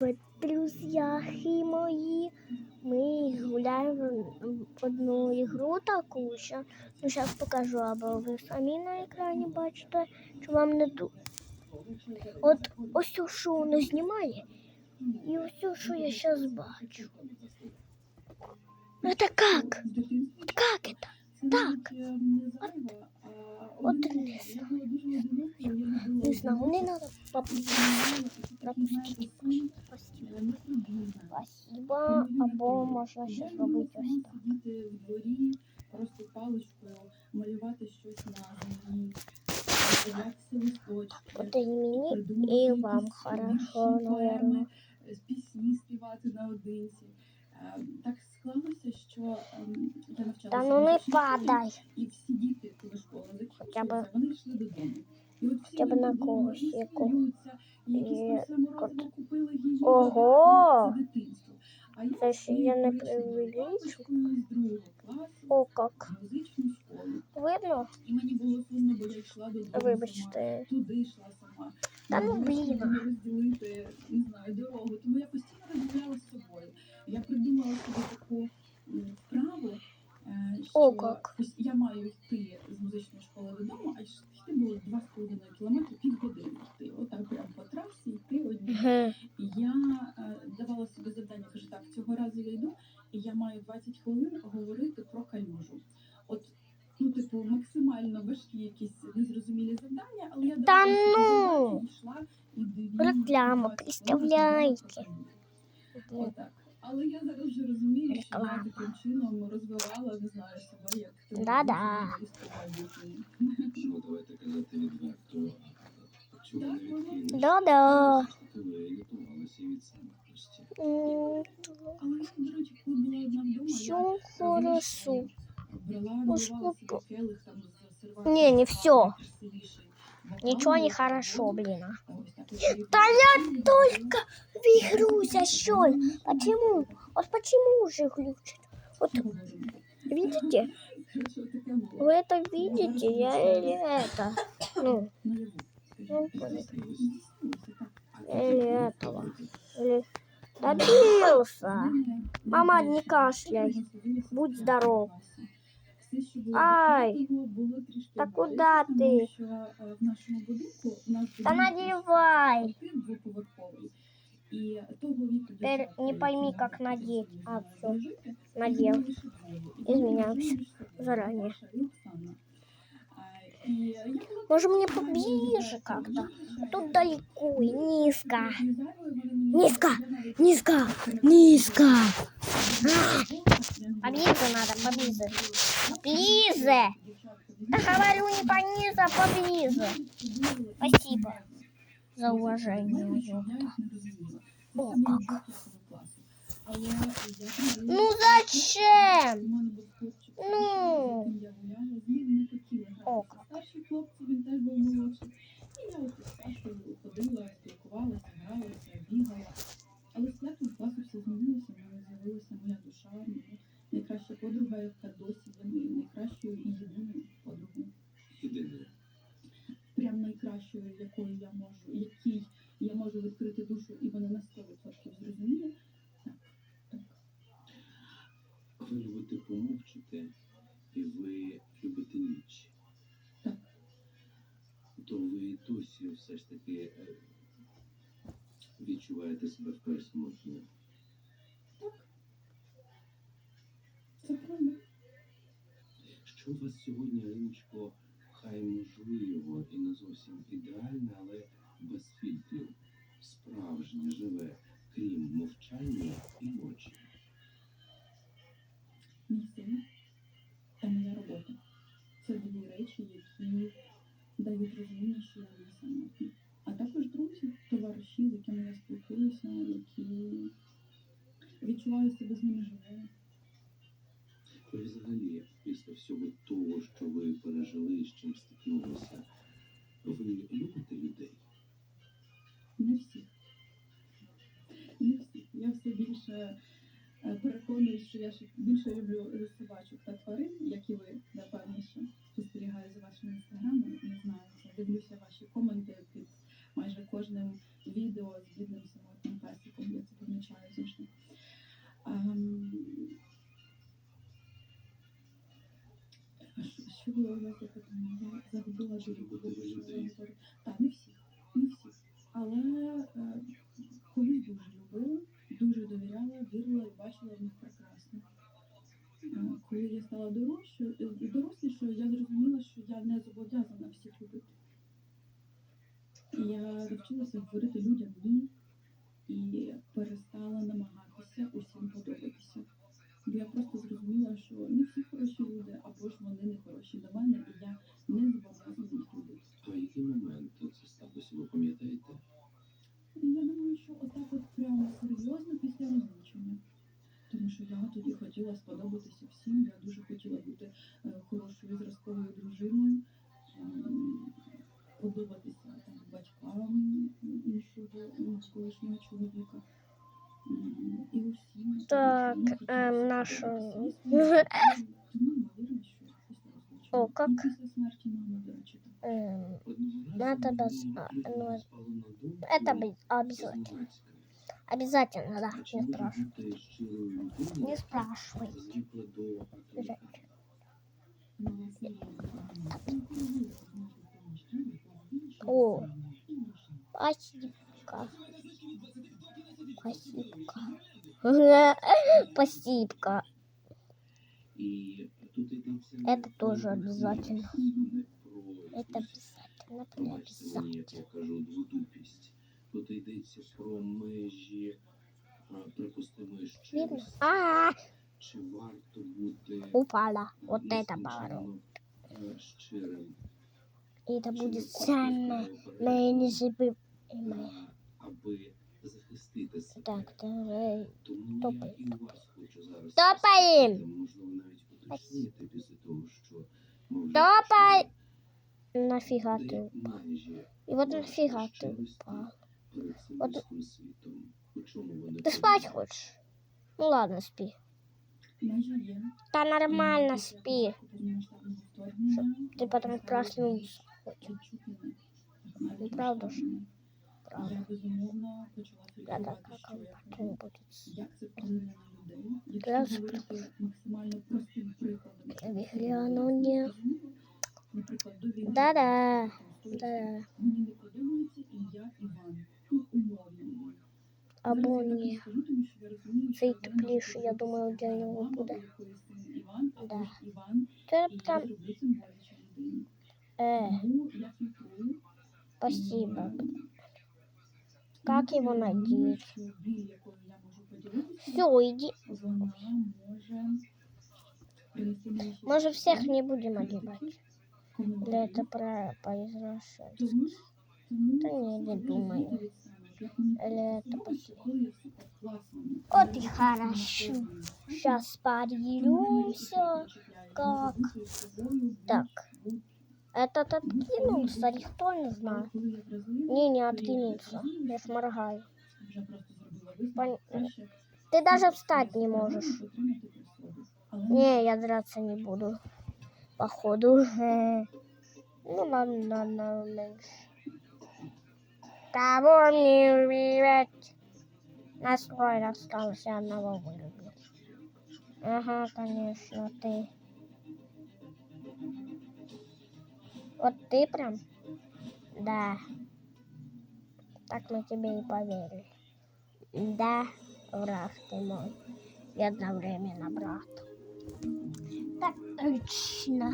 Привет, друзьяхи мои. Мы гуляем в одну игру таку ще. Ну, зараз покажу, або ви самі на екрані бачите, чи вам не ду. От ось цю, що воно знімає, і ось цю, що я зараз бачу. Ну, это как? Вот как это? Так. От не знаю. Не знаю, не надо пропустить. Спасибо. Спасибо. Або можна ще зробити ось так. Просто паличкою малювати щось на землі. От і мені, і вам хорошо, наверное. пісні співати наодинці. Е, Так склалося, що ем, я навчалася. Та ну не падай. І всі діти, коли школа закінчилася, вони йшли додому. І от всі хоча б на когось якого. сміються, і якісь там саморобно купили їжу. Ого! Це дитинство. А я Це ще я не вийшла з другого класу О, как. в музичну школу. Видно? І мені було сумно, бо я йшла додому сама. Вибачте. Туди йшла сама. Та ну, блін. ким розділити, не знаю, дорогу. Тому я постійно розмовляла з собою. Я придумала собі таку м, вправу, е, що О, як. ось я маю йти з музичної школи додому, а йти було 2,5 кілометри, півгодини йти. Отак прямо по трасі йти одні. І я е, давала собі завдання, кажу, так, цього разу я йду, і я маю 20 хвилин говорити про калюжу. От, ну, типу, максимально важкі якісь незрозумілі завдання, але я Та давала собі ну! завдання, і йшла, і дві Реклама, 20 представляєте. про калюжу. Отак. Але я зараз вже розумію, що я Реклама. таким чином розвивала, не знаю, себе як Да-да. журналістку майбутньої. Ну, давайте казати відверто. Чому не відкинеш? Да-да. Ви рятувалися від самотності. М, Але я, до речі, коли була одна вдома, Все я хорошо. Брала, Ось наливала собі сколько. келих, там, з серванта, Не, не всё. красивіший бокал, Ничего не наливала хорошо, воду, блин. а. а ось так от її Та я прикрутила, только Вигруся, что ли? Почему? Вот почему же глючит? Вот видите? Коротше, таке було. Вы это видите? Я или это? Ну, Наяву, Ну, скажімо. понятно. І здійснилося так. или этого. Или... Добился. Мама, не кашляй. Будь здоров. Все, що було Ай, до цього, було трішки та далі, куда тому ти? що, е, в нашому будинку у нас Да будинок надевай. Теперь дівчатка, не пойми, які как намагаються надеть. собі А, всё. дружити, Надел. їх лише двоє. І Извиняюсь. вони між собою, Заранее. Маша і Оксана. А, і я була Может мне така поближе дуже как-то? дуже А тут далеко и низко. зайвою, вони мені Низко, я навіть Низко, переконала, низко. я не Поближе надо, поближе. Поближе. Да говорю не понизу, а поближе. Спасибо за уважение. ёпта. О, как. Ну зачем? Ну. О, как. Старші хлопці, він теж був молодший. І я от із Сашою ходила, спілкувалася, гралася, Найкращою, якою я можу, якій я можу відкрити душу, і вона на 100% зрозуміє. Так, так. Ви любите помовчати, і ви любите ніч. Так. То ви досі все ж таки е, відчуваєте себе вкрай самотньо. Це правда. Що у вас сьогодні, Аліночко, хай можливо і не зовсім ідеальне, але без фільтрів, справжнє, живе, крім мовчання і ночі. Син та моя робота. Це дві речі, які дають розуміння, що я не самотня. А також друзі, товариші, з якими я спілкуюся, які відчуваю себе з ними живою. Всього того, що ви пережили, з чим стикнулися, ви любите людей? Не всі. Не всі. Я все більше е, переконуюсь, що я ще більше люблю собачок та загубила людей? Так, не всіх, не всіх. Але е, колись дуже любила, дуже довіряла, вірила і бачила в них прекрасне. Е, Коли я стала дорожчою, е, дорослішою, я зрозуміла, що я не зобов'язана всіх любити. Я навчилася говорити людям ні і перестала намагатися усім подобатися. Бо я просто зрозуміла, що не всі хороші люди, або ж вони не хороші до мене, і я не зобов'язана їх любити. А який момент це сталося, ви пам'ятаєте? Я думаю, що отак от прямо серйозно після розлучення. Тому що я тоді хотіла сподобатися всім. Я дуже хотіла бути речі, так. М, Одного Надо без- а, ну, Это обязательно. Обязательно, да, А не може спрашивай. бути щирою Не людиною, спрашивай. звикла до авторитету? Жаль. О. Спасибо. Спасибо. Спасибо. І тут йдеться не Это про тоже любов, обязательно. не про Это якусь, обязательно. Это пробачте мені, як я обязательно. кажу, дводупість. Тут йдеться про межі а, припустимої Видно? щирості. А, Чи варто бути упала. Вот это нескінченно, поворот. е, щирим? И это Чи будет не самое варто моє перед незабываемое. аби захистити себе. Так, давай. Тому Топай. я і у вас хочу зараз. Топаєм! спросити, Можливо, навіть уточнити після того, що ми вже Топай! почули, Нафига де ты? межі И вот вашої нафига ты щирості упал? перед цим От- близьким світом? У чому вони Ты спать полягають? хочешь? Ну ладно, спи. Майже є. Да нормально Після спи. початку повномасштабного вторгнення, Ты потом е, проснуться. відчути мене. Навіть Ну, правда ж. масштабно. Правда. Я безумовно почала Да, да, фільтрувати, как що он я потом роблю, будет. як це вплине на людей. Я Якщо говорити максимально простим прикладом, Я щоб гляну, було ні. зрозуміло, наприклад, до війни Да-да, там, сторіччя, Да, мені не подобається ім'я Іван. Ну, умовно Іван. або Зараз я так ні. не скажу, тому що я розумію, що Цей в мене тепліше, я може думаю, бути для нього мама, буде. у якої син Іван, або Да. ж Іван, Ты і я там, зроблю цим боляче людині. э, Тому я фільтрую. спасибо. і, Как ну, его я думаю, надеть? що біль, якою я можу поділитися, Все, иди. вона може принести мені ще Мы же всех щастя, не будем критики, одевать. Для коментарі. этого про произрашения. Тому, тому Та ні, не залежить думаю. від себе. Як мені Или это подобається, коли я супер класному, Вот и я хорошо. наповнюю. Сейчас поделимся. как? Так. Этот откинулся, никто не знает. Не, не откинулся. Я ж моргаю. Пон- Ты даже встать не можешь. Не, я драться не буду. Походу. Э, Ну ладно, ладно, меньше. Кого мне убивать? Настрой остался одного вырубил. Ага, конечно, ты. Вот ты прям? Да. Так мы тебе и поверили. Да, враг ты мой. И одновременно брат. Так точно.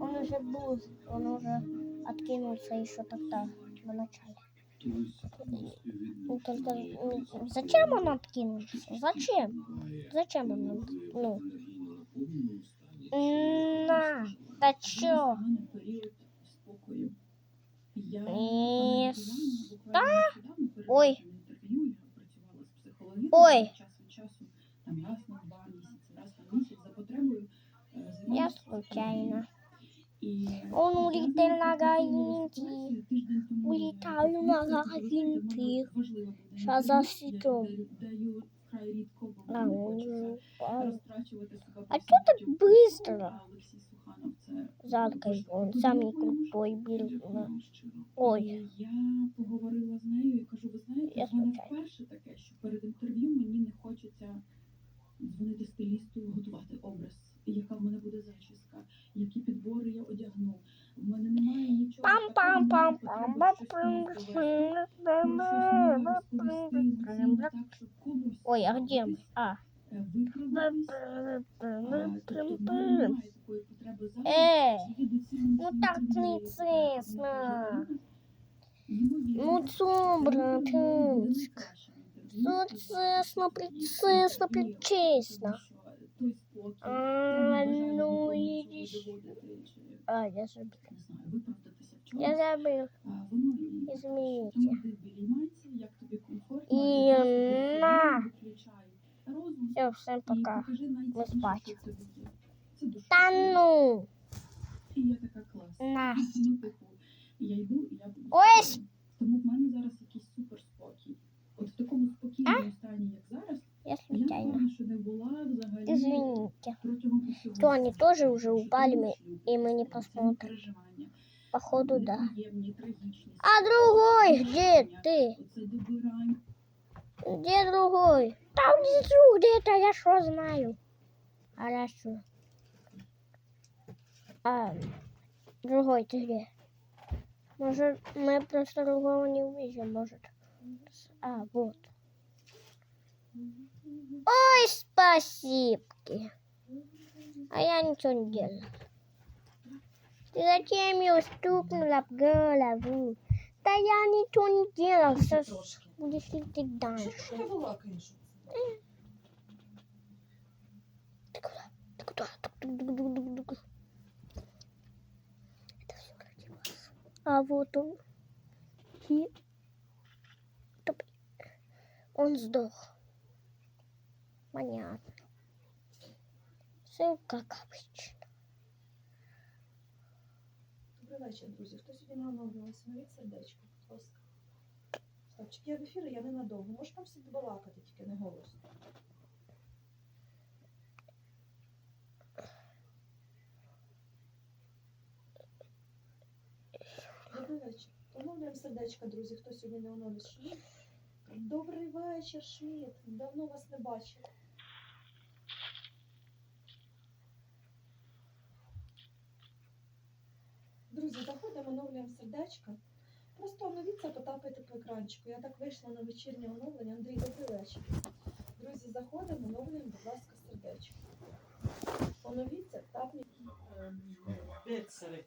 Он уже был, он уже откинулся еще тогда, в начале. Только зачем он откинулся? Зачем? Зачем он? Ну, на, да чё? Ні, Ой. Ой. Я случайно. Он улетел на гаинти. Улетаю на гаинти. Щас засекем. А, он упал. А чё так быстро? закохана в це. Залкой, он Тоді самый я пойму, що- крутой был. Дякую вам щиро. Ой, І Я поговорила з нею і кажу, ви знаєте, Я в мене звичайно. вперше таке, що перед інтерв'ю мені не хочеться дзвонити стилісту, готувати образ, яка в мене буде зачіска, які підбори я одягну. В мене немає нічого. пам потреби зараз. Э, Її доцільно ну так цінити не людей, чесно. вона каже, «Ірина, ймовірно, ну цо, братинск. Ну, чесно, причесно, причесно. А, ну, іди А, я забыл. Я забыл. Извините. І на. Все, всем пока. Ми спать. Та Да ну, І я така класна. на. Ну, типу, я йду, і я буду Ой, спокійна. Тому в мене зараз якийсь супер спокій. От в такому спокійному стані, як зараз, Я я случайно. раніше не була взагалі Извините. протягом усього. То они життя. тоже уже Тому що упали, тому мы- шлюб, и мы не ці посмотрим. переживання, Походу, да. неприємні, трагічні, А другой, где ты? Оце добирань. Где другой? Там где-то, я что знаю. Хорошо. А, другой ты где? Может, мы просто другого не увидим, может. А, вот. Ой, спасибо. А я ничего не делала. Ты зачем ее стукнула в голову? Да я ничего не делала. Сейчас будешь идти дальше. балакаєш? Ты куда? Ты куда? Тук-тук-тук-тук-тук. Это все ради вас. А вот он. И... Топ. Он сдох. Понятно. Все как обычно. Добрий вечір, друзі. Хто сьогодні не оновлювався? Навіть сердечко, будь ласка. Ставчик, я в ефірі, я ненадовго. Можеш там всі балакати, тільки не голосно. Добрий вечір. Оновлюємо сердечко, друзі. Хто сьогодні не оновив Шміт? Добрий вечір, Шміт. Давно вас не бачив. Друзі, заходимо, оновлюємо сердечко. Просто оновіться, потапайте по екранчику. Я так вийшла на вечірнє оновлення. Андрій, добрий вечір. Друзі, заходимо, оновлюємо, будь ласка, сердечко. Оновіться, тапніть. Цей.